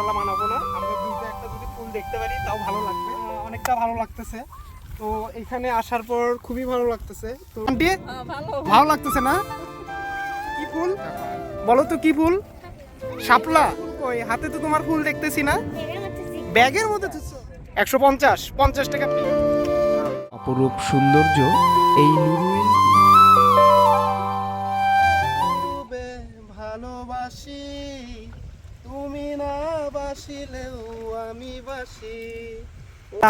টালা মানাবো না। আমরা দুইটা একটা যদি ফুল দেখতে পারি তাও ভালো লাগবে। অনেকটা ভালো লাগতেছে। তো এখানে আসার পর খুবই ভালো লাগতেছে। তো আন্টি ভালো। ভালো লাগতেছে না? কি ফুল? বলো তো কি ফুল? শাপলা? ওই হাতে তো তোমার ফুল দেখতেছি না? ব্যাগের মধ্যে একশো পঞ্চাশ পঞ্চাশ টাকা। অপরূপ সৌন্দর্য এই নুরুইল বাসিলেও আমি বাসি।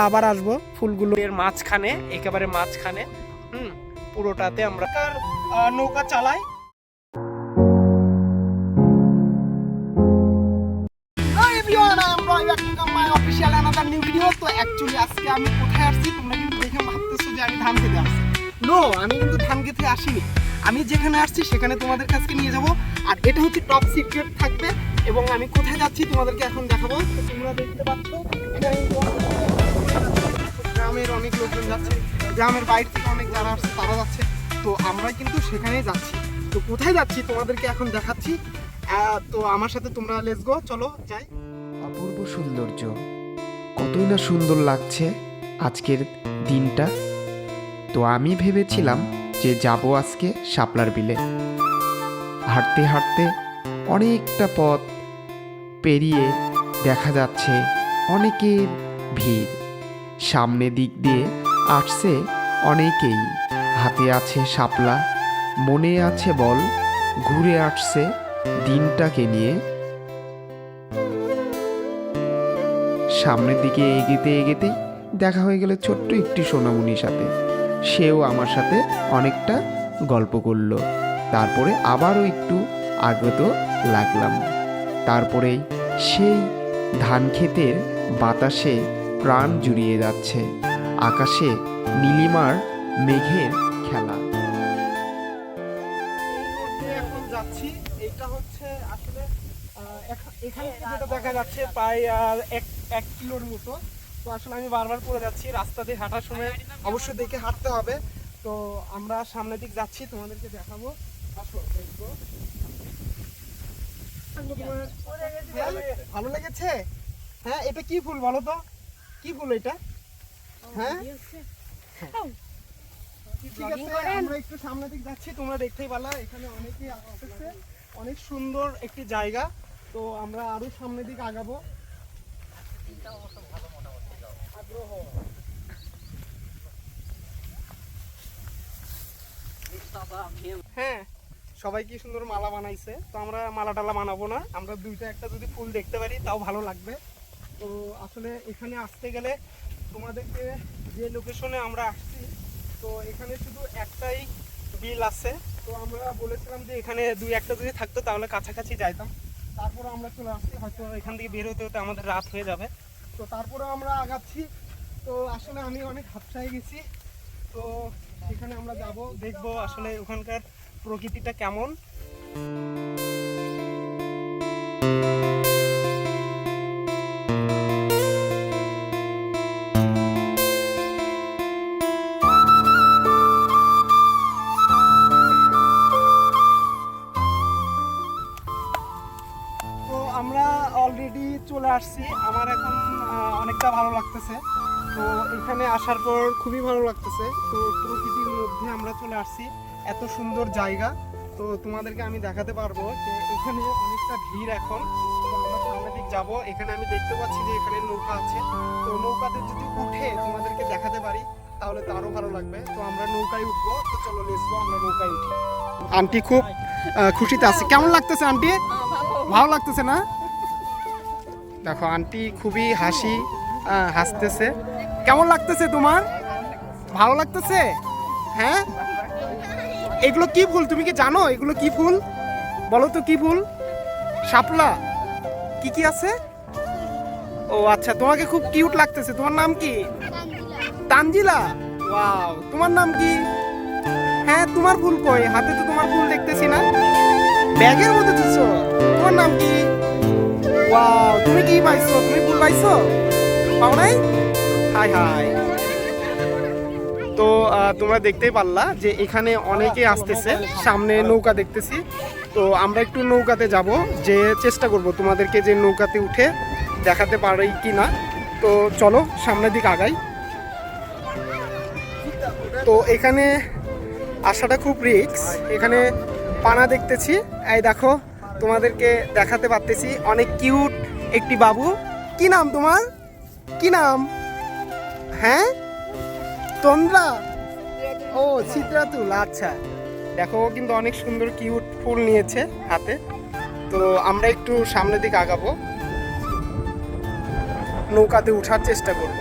আবার আসব ফুলগুলো। এর মাঝখানে একেবারে মাঝখানে হুম পুরোটাতে আমরা আহ, নৌকা চালাই। আজকে আমি কোথায় আসছি তোমরা কিন্তু দেখে ভাবতেছো যে আমি ধান খেতে আসছি। নো আমি কিন্তু ধান খেতে আসিনি। আমি যেখানে আসছি সেখানে তোমাদের কাছে নিয়ে যাব। আর এটা হচ্ছে টপ সিক্রেট থাকবে এবং আমি কোথায় যাচ্ছি তোমাদেরকে এখন দেখাবো। তোমরা দেখতে পাচ্ছ গ্রামের অনেক লোকজন যাচ্ছে। গ্রামের বাইরে থেকে অনেক যারা আসছে, তারা যাচ্ছে। তো আমরা কিন্তু সেখানেই যাচ্ছি। তো কোথায় যাচ্ছি তোমাদেরকে এখন দেখাচ্ছি। তো আমার সাথে তোমরা লেস গো চলো যাই। অপূর্ব সৌন্দর্য। কতই না সুন্দর লাগছে আজকের দিনটা। তো আমি ভেবেছিলাম যে যাব আজকে শাপলার বিলে। হাঁটতে হাঁটতে অনেকটা পথ পেরিয়ে দেখা যাচ্ছে অনেকের ভিড়। সামনে দিক দিয়ে আসছে অনেকেই। হাতে আছে শাপলা, মনে আছে বল, ঘুরে আসছে দিনটাকে নিয়ে। সামনের দিকে এগিতে এগিতেই দেখা হয়ে গেল ছোট্ট একটি সোনামণির সাথে। সেও আমার সাথে অনেকটা গল্প করল। তারপরে আবারও একটু আগত লাগলাম। তারপরেই সেই ধান ক্ষেতের বাতাসে প্রাণ জুড়িয়ে যাচ্ছে। আকাশে নীলিমার মেঘের খেলা। হচ্ছে এখান যেটা দেখা যাচ্ছে, প্রায় এক এক কিলোর মতো। তো আসলে আমি বারবার পড়ে যাচ্ছি রাস্তা দিয়ে হাঁটার সময় অবশ্যই দেখে হাঁটতে হবে। তো আমরা সামনের দিক যাচ্ছি তোমাদেরকে দেখাবো। আসো দেখব। হ্যাঁ, ভালো লেগেছে? হ্যাঁ এটা কি ফুল বলো তো? কি ফুল এটা? হ্যাঁ? ঠিক আছে আমরা একটু সামনের দিক যাচ্ছি তোমরা দেখতেই পালা এখানে অনেকেই আসছে। অনেক সুন্দর একটি জায়গা। তো আমরা আরও সামনের দিক আগাবো। হ্যাঁ সবাই কি সুন্দর মালা বানাইছে? তো আমরা মালা টালা বানাবো না। আমরা দুইটা একটা যদি ফুল দেখতে পারি, তাও ভালো লাগবে। তো আসলে এখানে আসতে গেলে তোমাদেরকে যে লোকেশনে আমরা আসছি, তো এখানে শুধু একটাই বিল আছে। তো আমরা বলেছিলাম যে এখানে দুই একটা যদি থাকতো, তাহলে কাছাকাছি যাইতাম। তারপরে আমরা চলে আসছি, হয়তো এখান থেকে বের হতে হতে আমাদের রাত হয়ে যাবে। তো তারপরে আমরা আগাচ্ছি। তো আসলে আমি অনেক হাতছায় গেছি তো সেখানে আমরা যাব দেখব আসলে ওখানকার প্রকৃতিটা কেমন। খুবই ভালো লাগতেছে। তো প্রকৃতির মধ্যে আমরা চলে আসছি। এত সুন্দর জায়গা। তো তোমাদেরকে আমি দেখাতে পারব যে এখানে অনেকটা ভিড় এখন। তো আমরা সামনের দিক যাব। এখানে আমি দেখতে পাচ্ছি যে এখানে নৌকা আছে। তো নৌকাতে যদি উঠে তোমাদেরকে দেখাতে পারি তাহলে তো আরও ভালো লাগবে। তো আমরা নৌকায় উঠবো। তো চলো লেসবো আমরা নৌকায় উঠি। আন্টি খুব খুশিতে আছে। কেমন লাগতেছে আন্টি? ভালো। লাগতেছে না? দেখো আন্টি খুবই হাসি হাসতেছে। কেমন লাগতেছে তোমার? ভালো লাগতেছে? হ্যাঁ? এগুলো কি ফুল? তুমি কি জানো এগুলো কি ফুল? বলো তো কি ফুল? শাপলা। কি কি আছে? ও আচ্ছা তোমাকে খুব কিউট লাগতেছে। তোমার নাম কি? তানজিলা। ওয়াও তোমার নাম কি? হ্যাঁ তোমার ফুল কই? হাতে তো তোমার ফুল দেখতেছি না। ব্যাগের মধ্যে দিছো? তোমার নাম কি? ওয়াও তুমি কি পাইছো? তুমি ফুল পাইছো? পাও নাই? হাই হাই। তো তোমরা দেখতেই পারলা যে এখানে অনেকে আসতেছে। সামনে নৌকা দেখতেছি। তো আমরা একটু নৌকাতে যাব, যে চেষ্টা করব তোমাদেরকে যে নৌকাতে উঠে দেখাতে পারি কি না তো চলো, সামনের দিক আগাই। তো এখানে আসাটা খুব রিক্স এখানে পানা দেখতেছি। এই দেখো, তোমাদেরকে দেখাতে পারতেছি অনেক কিউট একটি বাবু। কি নাম তোমার? কি নাম? হ্যাঁ? তন্দ্রা ও চিত্রাতুল আচ্ছা। দেখো কিন্তু অনেক সুন্দর কিউট ফুল নিয়েছে হাতে। তো আমরা একটু সামনের দিকে আগাবো। নৌকাতে ওঠার চেষ্টা করব।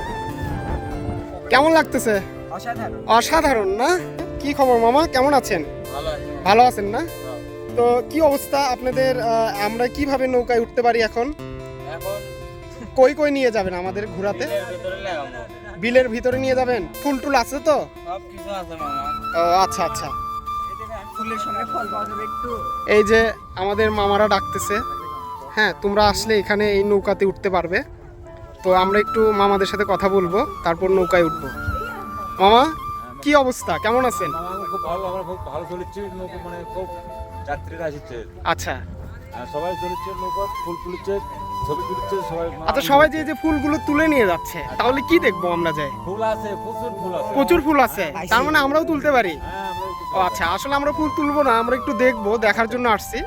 কেমন লাগতেছে? অসাধারণ। অসাধারণ না? কি খবর মামা? কেমন আছেন? ভালো আছেন না? তো কি অবস্থা আপনাদের আমরা কীভাবে নৌকায় উঠতে পারি এখন? কই কই নিয়ে যাবেন আমাদের ঘোরাতে? বিলের ভিতরে নিয়ে যাবেন? ফুল টুল আছে তো? সব কিছু আছে মামা। ও, আচ্ছা আচ্ছা। এই যে আমাদের মামারা ডাকতেছে। হ্যাঁ তোমরা আসলে এখানে এই নৌকাতে উঠতে পারবে। তো আমরা একটু মামাদের সাথে কথা বলব তারপর নৌকায় উঠবো। মামা কি অবস্থা? কেমন আছেন? খুব ভালো আমরা খুব ভালো চলেছি। নৌকো মানে খুব যাত্রীরা আসছে আচ্ছা। সবাই চলেছে নৌকো ফুল তুলছে। আচ্ছা সবাই যে যে ফুলগুলো তুলে নিয়ে যাচ্ছে তাহলে কি দেখব আমরা যাই? ফুল আছে প্রচুর ফুল আছে। প্রচুর ফুল আছে। তার মানে আমরাও তুলতে পারি? হ্যাঁ ও আচ্ছা আসলে আমরা ফুল তুলবো না আমরা একটু দেখব দেখার জন্য আসছি।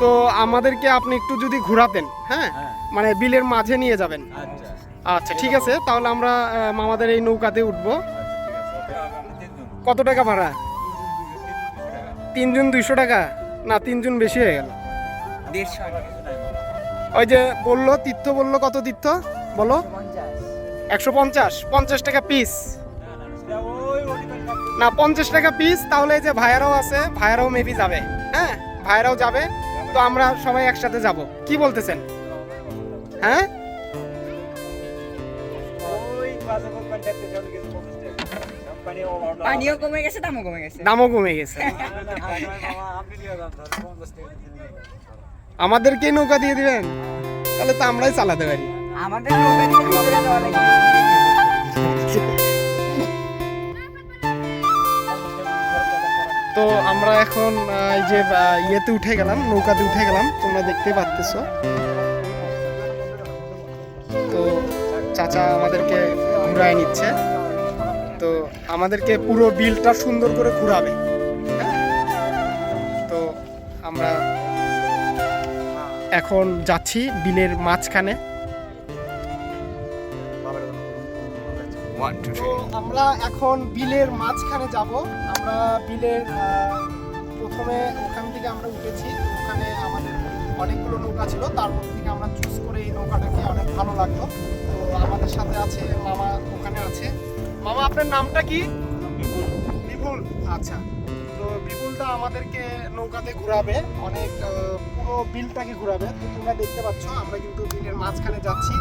তো আমাদেরকে আপনি একটু যদি ঘোরাতেন হ্যাঁ? হ্যাঁ। মানে বিলের মাঝে নিয়ে যাবেন। আচ্ছা। আচ্ছা ঠিক আছে তাহলে আমরা মামাদের এই নৌকাতে উঠবো। ঠিক আছে কত টাকা ভাড়া? তিনজন দুইশো টাকা? না তিনজন বেশি হয়ে গেল। দেড়শো। ওই যে বলল তীর্থ বলল কত তীর্থ? বলো। একশো পঞ্চাশ। পঞ্চাশ টাকা পিস না পঞ্চাশ টাকা পিস তাহলে যে ভাইয়ারাও আছে ভাইয়ারাও মেবি যাবে। হ্যাঁ ভাইয়ারাও যাবে। তো আমরা সবাই একসাথে যাব। কি বলতেছেন? হ্যাঁ? পানিও কমে গেছে দামও কমে গেছে। দামও কমে গেছে। আমাদেরকে নৌকা দিয়ে দিবেন? তাহলে তো আমরাই চালাতে পারি। আমাদের নৌকা দিয়ে তো আমরা এখন এই যে ইয়েতে উঠে গেলাম নৌকাতে উঠে গেলাম। তোমরা দেখতে পাচ্তেছ তো চাচা আমাদেরকে ঘুরায় নিচ্ছে। তো আমাদেরকে পুরো বিলটা সুন্দর করে ঘুরাবে। হ্যাঁ? তো আমরা এখন যাচ্ছি বিলের মাঝখানে। আমরা এখন বিলের মাঝখানে যাব। আমরা বিলের প্রথমে ওখান থেকে আমরা উঠেছি। ওখানে আমাদের অনেকগুলো নৌকা ছিল। তার মধ্যে থেকে আমরা চুজ করে এই নৌকাটাকে অনেক ভালো লাগল। তো আমাদের সাথে আছে মামা ওখানে আছে। মামা আপনার নামটা কি? বিপুল। আচ্ছা। তো আমাদেরকে নৌকাতে ঘোরাবে। অনেক পুরো বিলটাকে ঘোরাবে। তো তোমরা দেখতে পাচ্ছ আমরা কিন্তু বিলের মাঝখানে যাচ্ছি।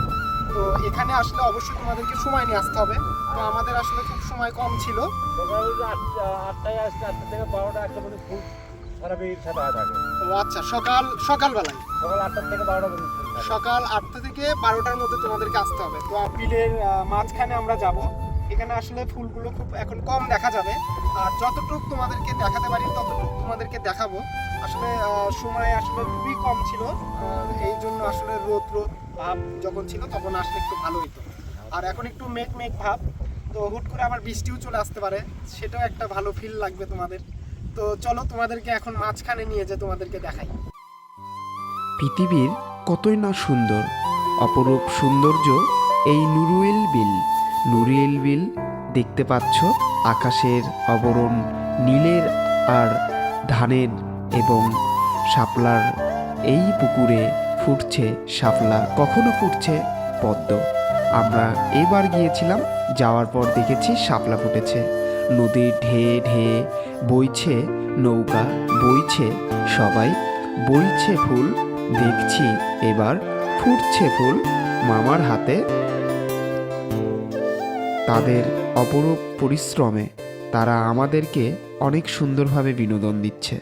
তো এখানে আসলে অবশ্যই তোমাদেরকে সময় নিয়ে আসতে হবে। তো আমাদের আসলে খুব সময় কম ছিল। আটটায় আসছে আটটা থেকে বারোটা একটা পর্যন্ত ফুল সারা বেরিয়ে সাদা থাকে। তো আচ্ছা সকাল সকালবেলায়? সকাল আটটা থেকে বারোটা পর্যন্ত সকাল আটটা থেকে বারোটার মধ্যে তোমাদেরকে আসতে হবে। তো বিলের মাঝখানে আমরা যাব। এখানে আসলে ফুলগুলো খুব এখন কম দেখা যাবে। আর যতটুকু তোমাদেরকে দেখাতে পারি, ততটুকু তোমাদেরকে দেখাবো। আসলে সময় আসলে খুবই কম ছিল। এই জন্য আসলে রোদ রোদ ভাব যখন ছিল তখন আসলে একটু ভালো হতো আর এখন একটু মেঘ মেঘ ভাব। তো হুট করে আবার বৃষ্টিও চলে আসতে পারে। সেটাও একটা ভালো ফিল লাগবে তোমাদের। তো চলো তোমাদেরকে এখন মাঝখানে নিয়ে যে তোমাদেরকে দেখাই। পৃথিবীর কতই না সুন্দর, অপরূপ সৌন্দর্য এই নুরুয়েল বিল। নুরুয়েল বিল দেখতে পাচ্ছ আকাশের আবরণ নীলের আর ধানের এবং শাপলার। এই পুকুরে ফুটছে শাপলা, কখনো ফুটছে পদ্ম। আমরা এবার গিয়েছিলাম, যাওয়ার পর দেখেছি শাপলা ফুটেছে। নদীর ঢে ঢে বইছে নৌকা, বইছে সবাই, বইছে ফুল, দেখছি এবার ফুটছে ফুল মামার হাতে। তাদের অপরূপ পরিশ্রমে তারা আমাদেরকে অনেক সুন্দরভাবে বিনোদন দিচ্ছে।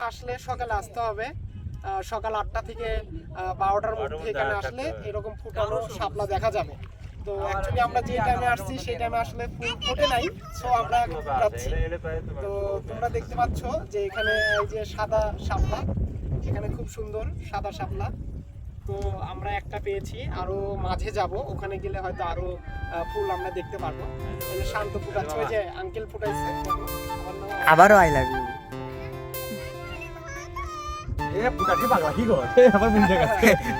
আসলে সকালে আসতে হবে। সকাল আটটা থেকে বারোটার মধ্যে এখানে আসলে এরকম ফুটানো শাপলা দেখা যাবে। তো অ্যাকচুয়ালি আমরা যে টাইমে আসছি, সেই টাইমে আসলে ফুল ফোটে নাই সো আমরা ফুটাচ্ছি তো তোমরা দেখতে পাচ্ছ যে এখানে এই যে সাদা শাপলা, এখানে খুব সুন্দর সাদা শাপলা। তো আমরা একটা পেয়েছি আরও মাঝে যাব ওখানে গেলে হয়তো আরও ফুল আমরা দেখতে পারব। শান্ত ফুটাচ্ছে ওই যে আঙ্কেল ফুটাইছে। আবারও আই লাভ ইউ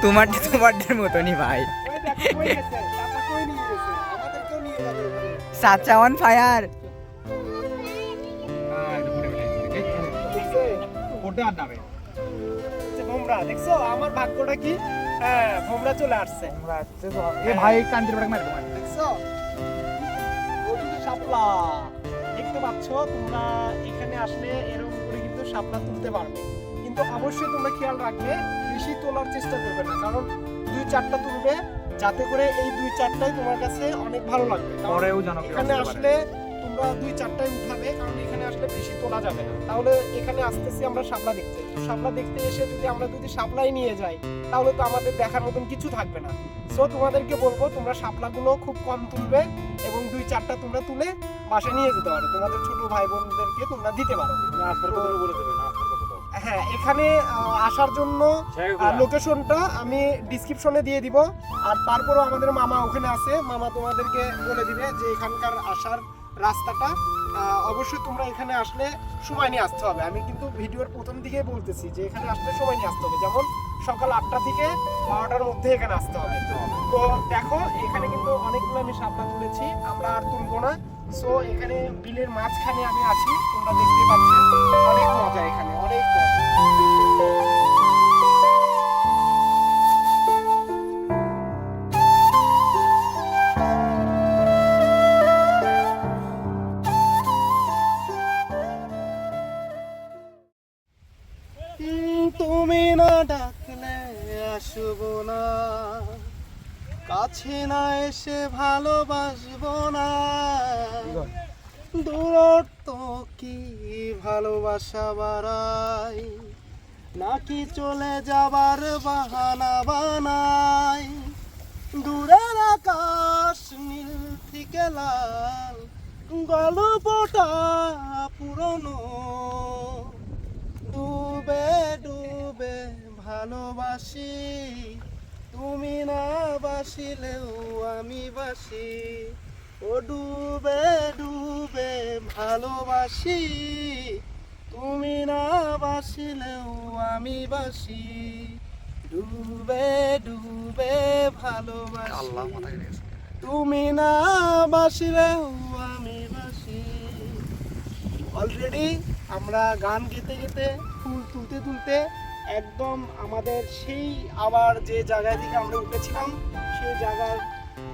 তোমার তোমারদের মতনই ভাই। ওই দেখো, কই গেছে? চাচা কই নিয়ে গেছে? আমাদেরকেও নিয়ে যাবে ওখানে। সাচা অন ফায়ার ওটা আর নামে। দেখছ? আমার ভাগ্যটা কি? হ্যাঁ ভোমরা চলে আসছে। এ ভাই কান্দির বড় মারবো দেখছ ওই শাপলা। দেখতে পাচ্ছ তোমরা এখানে আসলে এরকম করে কিন্তু শাপলা তুলতে পারবে। কিন্তু অবশ্যই তোমরা খেয়াল রাখবে বেশি তোলার চেষ্টা করবে না কারণ দুই চারটা তুলবে যাতে করে এই দুই চারটাই তোমার কাছে অনেক ভালো লাগবে। পরেও জানো এখানে আসলে তোমরা দুই চারটায় উঠাবে কারণ এখানে আসলে বেশি তোলা যাবে না। তাহলে এখানে আসতেছি আমরা শাপলা দেখতে। শাপলা দেখতে এসে যদি আমরা যদি শাপলাই নিয়ে যাই তাহলে তো আমাদের দেখার মতন কিছু থাকবে না। সো তোমাদেরকে বলব তোমরা শাপলাগুলো খুব কম তুলবে এবং দুই চারটা তোমরা তুলে বাসায় নিয়ে যেতে পারো। তোমাদের ছোট ভাই বোনদেরকে তোমরা দিতে পারো। বলে দেবে না হ্যাঁ এখানে আসার জন্য লোকেশনটা আমি ডিসক্রিপশনে দিয়ে দিব। আর তারপরও আমাদের মামা ওখানে আছে। মামা তোমাদেরকে বলে দিবে যে এখানকার আসার রাস্তাটা অবশ্যই তোমরা এখানে আসলে সময় নিয়ে আসতে হবে। আমি কিন্তু ভিডিওর প্রথম দিকেই বলতেছি যে এখানে আসলে সময় নিয়ে আসতে হবে। যেমন সকাল আটটা থেকে বারোটার মধ্যে এখানে আসতে হবে। তো দেখো, এখানে কিন্তু অনেকগুলো আমি সাপলা তুলেছি, আমরা আর তুলবো না। সো এখানে বিলের মাঝখানে আমি আছি, তোমরা দেখতে পাচ্ছ। অনেক মজা এখানে, অনেক মজা। ভালোবাসব ভালোবাসবো না। দূরত্ব কি ভালোবাসা বাড়াই নাকি চলে যাবার বাহানা বানাই দূরের আকাশ নীল থেকে লাল গল্পটা পুরনো। ডুবে ডুবে ভালোবাসি। তুমি না বাসিলেও আমি বাসি। ও ডুবে ডুবে ভালোবাসি। তুমি না বাসিলেও আমি বাসি। ডুবে ডুবে ভালোবাসি। তুমি না বাসিলেও আমি বাসি। অলরেডি আমরা গান গেতে গেতে ফুল তুলতে তুলতে একদম আমাদের সেই আবার যে জায়গায় থেকে আমরা উঠেছিলাম, সেই জায়গার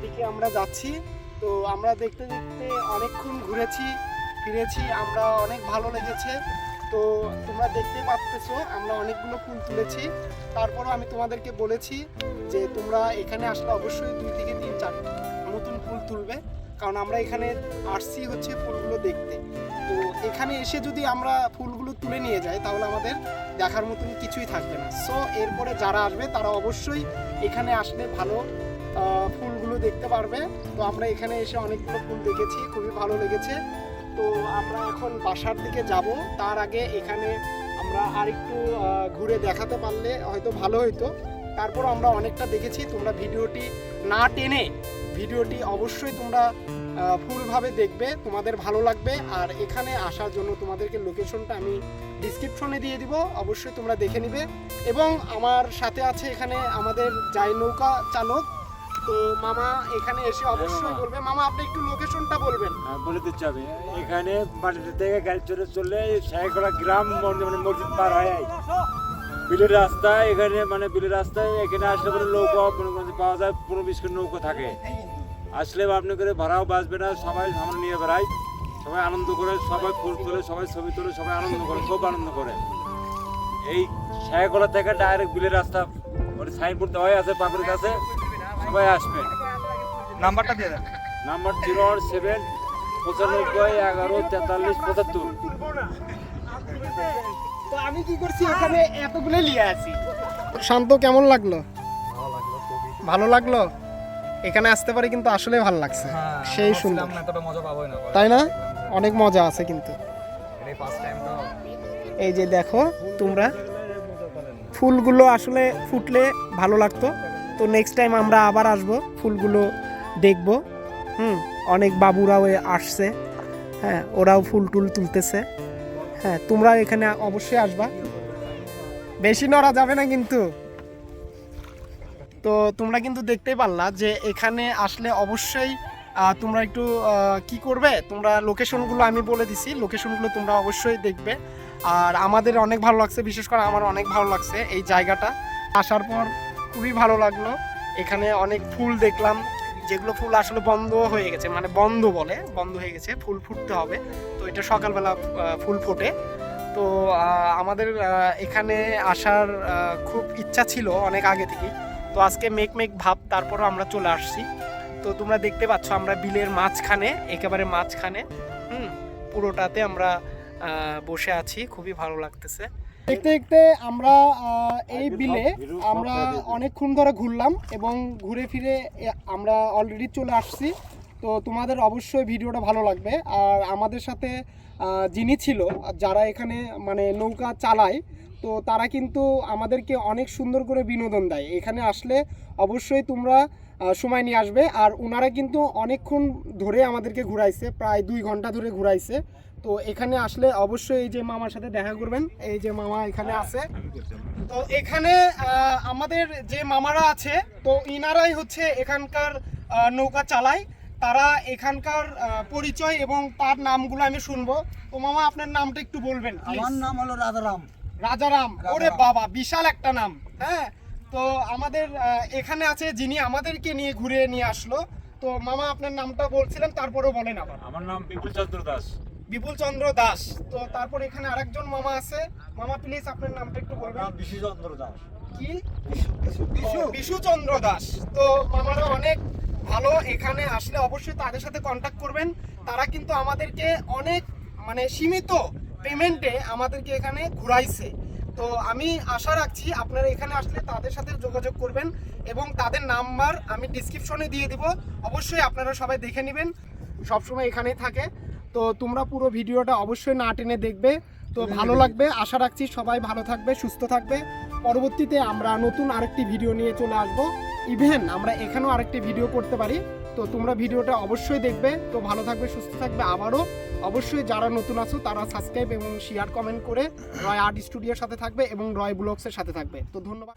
দিকে আমরা যাচ্ছি। তো আমরা দেখতে দেখতে অনেকক্ষণ ঘুরেছি, ফিরেছি, আমরা অনেক ভালো লেগেছে। তো তোমরা দেখতে পাচ্তেছো, আমরা অনেকগুলো ফুল তুলেছি। তারপরও আমি তোমাদেরকে বলেছি যে তোমরা এখানে আসলে অবশ্যই দুই থেকে তিন চার নতুন ফুল তুলবে। কারণ আমরা এখানে আসছি হচ্ছে ফুলগুলো দেখতে। তো এখানে এসে যদি আমরা ফুলগুলো তুলে নিয়ে যাই, তাহলে আমাদের দেখার মতন কিছুই থাকবে না। সো এরপরে যারা আসবে, তারা অবশ্যই এখানে আসলে ভালো ফুলগুলো দেখতে পারবে। তো আমরা এখানে এসে অনেকগুলো ফুল দেখেছি, খুবই ভালো লেগেছে। তো আমরা এখন বাসার দিকে যাব। তার আগে এখানে আমরা আরেকটু ঘুরে দেখাতে পারলে হয়তো ভালো হতো তারপর আমরা অনেকটা দেখেছি, তোমরা ভিডিওটি না টেনে, ভিডিওটি অবশ্যই তোমরা ফুলভাবে দেখবে তোমাদের ভালো লাগবে। আর এখানে আসার জন্য তোমাদেরকে লোকেশনটা আমি ডিসক্রিপশনে দিয়ে দিব অবশ্যই তোমরা দেখে নিবে। এবং আমার সাথে আছে এখানে আমাদের যাই নৌকা চালক। তো মামা এখানে এসে অবশ্যই বলবে। মামা আপনি একটু লোকেশনটা বলবেন। হ্যাঁ, বলে দিচ্ছি আমি। এখানে মাটিতে থেকে গাড়ি চলে চললে শেখগড়া গ্রাম মানে মসজিদ পার হয় বিলের রাস্তায় এখানে মানে বিলের রাস্তায় এখানে আসলে পরে নৌকা মনে যে পাওয়া যায় পনেরো বিশ নৌকা থাকে। আসলে আপনি করে ভাড়াও বাঁচবে না সবাই সামনে নিয়ে বেড়ায়। সবাই আনন্দ করে সবাই ফুল তোলে সবাই ছবি তোলে সবাই আনন্দ করে খুব আনন্দ করে। এই শেখগড়া থেকে ডাইরেক্ট বিলের রাস্তা মানে সাইনবোর্ড দেওয়াই আছে পাকুড়ির কাছে সবাই আসবে। নাম্বারটা দিয়ে দেন। নাম্বার জিরো ওয়ান সেভেন পঁচানব্বই এগারো তেতাল্লিশ পঁচাত্তর। তো আমি কি করছি এখানে এতগুলো নিয়ে আছি। শান্ত কেমন লাগল? ভালো লাগল? এখানে আসতে পারে কিন্তু আসলে ভালো লাগছে। সেই সুন্দর। তাই না? অনেক মজা আছে কিন্তু। এই যে দেখো তোমরা ফুলগুলো আসলে ফুটলে ভালো লাগতো। তো নেক্সট টাইম আমরা আবার আসব ফুলগুলো দেখব। হুম অনেক বাবুরাও আসছে। হ্যাঁ ওরাও ফুল টুল তুলতেছে। হ্যাঁ তোমরা এখানে অবশ্যই আসবা। বেশি নড়া যাবে না কিন্তু। তো তোমরা কিন্তু দেখতেই পারলা যে এখানে আসলে অবশ্যই তোমরা একটু কি করবে? তোমরা লোকেশনগুলো আমি বলে দিছি। লোকেশনগুলো তোমরা অবশ্যই দেখবে। আর আমাদের অনেক ভালো লাগছে, বিশেষ করে আমার অনেক ভালো লাগছে এই জায়গাটা। আসার পর খুবই ভালো লাগল। এখানে অনেক ফুল দেখলাম। যেগুলো ফুল আসলে বন্ধ হয়ে গেছে মানে বন্ধ বলে, বন্ধ হয়ে গেছে, ফুল ফুটতে হবে। তো এটা সকালবেলা ফুল ফোটে। তো আমাদের এখানে আসার খুব ইচ্ছা ছিল অনেক আগে থেকেই। তো আজকে মেক মেক ভাব তারপরও আমরা চলে আসছি। তো তোমরা দেখতে পাচ্ছ আমরা বিলের মাঝখানে একেবারে মাঝখানে হুম পুরোটাতে আমরা বসে আছি খুবই ভালো লাগতেছে। দেখতে দেখতে আমরা এই বিলে আমরা অনেকক্ষণ ধরে ঘুরলাম এবং ঘুরে ফিরে আমরা অলরেডি চলে আসছি। তো তোমাদের অবশ্যই ভিডিওটা ভালো লাগবে। আর আমাদের সাথে যিনি ছিল যারা এখানে মানে নৌকা চালায় তো তারা কিন্তু আমাদেরকে অনেক সুন্দর করে বিনোদন দেয়। এখানে আসলে অবশ্যই তোমরা সময় নিয়ে আসবে। আর ওনারা কিন্তু অনেকক্ষণ ধরে আমাদেরকে ঘুরাইছে প্রায় দুই ঘণ্টা ধরে ঘুরাইছে। তো এখানে আসলে অবশ্যই এই যে মামার সাথে দেখা করবেন। এই যে মামা এখানে আছে। তো এখানে আমাদের যে মামারা আছে তো ইনারাই হচ্ছে এখানকার নৌকা চালায়। তারা এখানকার পরিচয় এবং তার নামগুলো আমি শুনব। তো মামা আপনার নামটা একটু বলবেন আমার নাম হলো রাজারাম রাজারাম ওরে বাবা বিশাল একটা নাম হ্যাঁ? তো আমাদের এখানে আছে যিনি আমাদেরকে নিয়ে ঘুরে নিয়ে আসলো। তো মামা আপনার নামটা বলছিলেন তারপরেও বলেন আবার। আমার নাম বিপুল চন্দ্র দাস। বিপুল চন্দ্র দাস। তো তারপর এখানে আরেকজন মামা আছে। মামা প্লিজ আপনার নামটা একটু বলবেন। নাম বিশু চন্দ্র দাস। কি? বিশু বিশু বিশুচন্দ্র দাস। তো মামারা অনেক ভালো এখানে আসলে অবশ্যই তাদের সাথে কন্ট্যাক্ট করবেন। তারা কিন্তু আমাদেরকে অনেক মানে সীমিত পেমেন্টে আমাদেরকে এখানে ঘুরাইছে। তো আমি আশা রাখছি আপনারা এখানে আসলে তাদের সাথে যোগাযোগ করবেন এবং তাদের নাম্বার আমি ডিসক্রিপশনে দিয়ে দিব। অবশ্যই আপনারা সবাই দেখে নেবেন, সবসময় এখানেই থাকে। তো তোমরা পুরো ভিডিওটা অবশ্যই না টেনে দেখবে। তো ভালো লাগবে, আশা রাখছি সবাই ভালো থাকবে, সুস্থ থাকবে। পরবর্তীতে আমরা নতুন আরেকটি ভিডিও নিয়ে চলে আসব। ইভেন আমরা এখানেও আরেকটি ভিডিও করতে পারি। তো তোমরা ভিডিওটা অবশ্যই দেখবে। তো ভালো থাকবে, সুস্থ থাকবে, আবারও অবশ্যই যারা নতুন আছো, তারা সাবস্ক্রাইব এবং শেয়ার কমেন্ট করে রয় আর্ট স্টুডিওর সাথে থাকবে এবং রয় ব্লগসের সাথে থাকবে তো ধন্যবাদ.